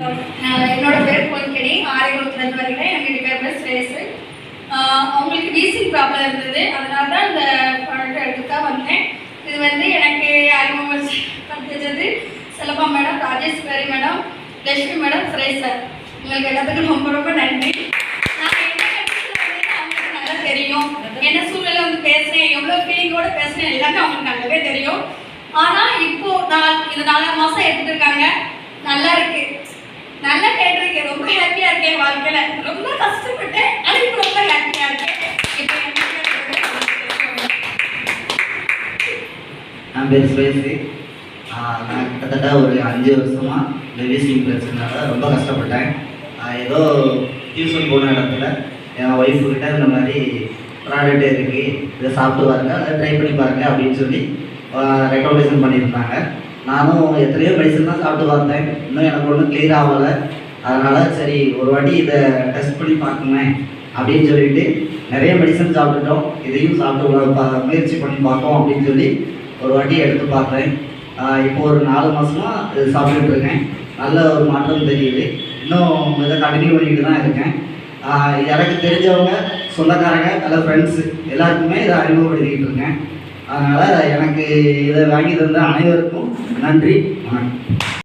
நான் என்னோட பேர் பொன்கணி ஆரியகுளத்துலேருந்து வருகிறேன். எங்கள் ரெண்டு பேர் சுரேஷ் ஆஹ் அவங்களுக்கு வீசிங் ப்ராப்ளம் இருந்தது. அதனால தான் இந்த ப்ராடக்ட் எடுத்துக்காக வந்தேன். இது வந்து எனக்கு அறிமுகப்படுத்தது செலப்பா madam Rajeshwari madam Lakshmi madam Suresh sir உங்களுக்கு எல்லாத்துக்கும் ரொம்ப ரொம்ப நன்றி. நான் அவங்களுக்கு நல்லா தெரியும். என்ன சூழ்நிலை வந்து பேசுகிறேன் எவ்வளோ ஃபீலிங்கோட பேசுகிறேன் எல்லாமே அவங்களுக்கு நல்லாவே தெரியும். ஆனால் இப்போ நான் இந்த நாலாம் மாதம் எடுத்துருக்காங்க இருக்காங்க. நல்லா இருக்கு. நல்லா கேட்டிருக்கேன் ரொம்ப ஹாப்பியா இருக்கேன் வாழ்க்கையில. ரொம்ப கஷ்டப்பட்டேன் ஆனா இப்போ ரொம்ப ஹாப்பியா இருக்கேன் இப்போ பேர் சுரேஷ். நான் கிட்டத்தட்ட ஒரு அஞ்சு வருஷமாக இந்த வீசிங் பிரச்சனைனால ரொம்ப கஷ்டப்பட்டேன். ஏதோ டியூஷன் போன இடத்துல என் ஒய்ஃப்கிட்ட இந்த மாதிரி ப்ராடக்ட் இருக்குது இதை சாப்பிட்டு பாருங்கள் அதை ட்ரை பண்ணி பாருங்கள் அப்படின்னு சொல்லி ரெக்கமெண்டேஷன் பண்ணியிருந்தாங்க. நானும் எத்தனையோ மெடிசன் தான் சாப்பிட்டு பார்த்தேன் இன்னும் எனக்கு ஒன்றும் கிளியர் ஆகலை. அதனால் சரி ஒரு வாட்டி இதை டெஸ்ட் பண்ணி பார்க்குமே அப்படின்னு சொல்லிட்டு நிறைய மெடிசன் சாப்பிட்டுட்டோம். இதையும் சாப்பிட்டு முயற்சி பண்ணி பார்ப்போம் அப்படின்னு சொல்லி ஒரு வாட்டி எடுத்து பார்த்தேன். இப்போ ஒரு நாலு மாதமாக இது சாப்பிட்டுட்டு இருக்கேன். நல்ல ஒரு மாற்றம் தெரியுது. இன்னும் இதை கண்டினியூ பண்ணிட்டு தான் இருக்கேன். எனக்கு தெரிஞ்சவங்க சொந்தக்காரங்க அல்ல ஃப்ரெண்ட்ஸு எல்லாருக்குமே இதை அறிமுகப்படுத்திக்கிட்டு இருக்கேன். அதனால் எனக்கு இதை வாங்கி தந்த அனைவருக்கும் நன்றி வணக்கம்.